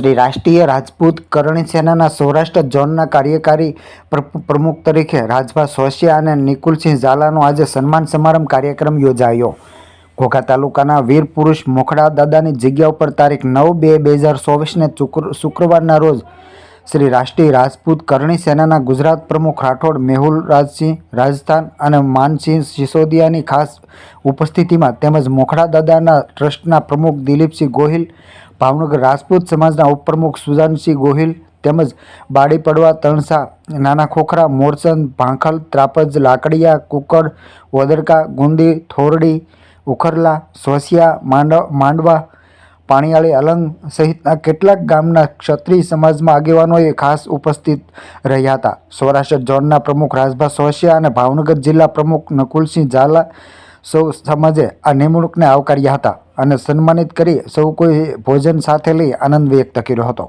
શ્રી રાષ્ટ્રીય રાજપૂત કરણી સેનાના સૌરાષ્ટ્ર ઝોનના કાર્યકારી પ્રમુખ તરીકે રાજભા સોશિયા અને નિકુલસિંહ ઝાલાનો આજે સન્માન સમારંભ કાર્યક્રમ યોજાયો. ઘોઘા તાલુકાના વીર પુરુષ મોખડા દાદાની જગ્યા ઉપર તારીખ નવ બે બે હજાર ચોવીસને શુક્રવારના રોજ શ્રી રાષ્ટ્રીય રાજપૂત કરણી સેનાના ગુજરાત પ્રમુખ રાઠોડ, મેહુલ રાજસિંહ, રાજસ્થાન અને માનસિંહ સિસોદિયાની ખાસ ઉપસ્થિતિમાં તેમજ મોખડા દાદાના ટ્રસ્ટના પ્રમુખ દિલીપસિંહ ગોહિલ ભાવનગર રાજપૂત સમાજના ઉપપ્રમુખ સુજાનસિંહ ગોહિલ તેમજ બાડી પડવા તણસા, નાના ખોખરા, મોરચંદ ભાંખલ, ત્રાપજ લાકડિયા, કુકડ, વદરકા, ગુંદી, થોરડી, ઉખરલા, સોસિયા, માંડ, માંડવા, પાણીયાળી, અલંગ સહિતના કેટલાક ગામના ક્ષત્રિય સમાજમાં આગેવાનોએ ખાસ ઉપસ્થિત રહ્યા હતા. સૌરાષ્ટ્ર ઝોનના પ્રમુખ રાજભા સોસિયા અને ભાવનગર જિલ્લા પ્રમુખ નકુલસિંહ ઝાલા સૌ સમાજે આ નિમણૂકને આવકાર્યા હતા. અને સન્માનિત કરી સૌ કોઈ ભોજન સાથે લઈ આનંદ વ્યક્ત કર્યો હતો.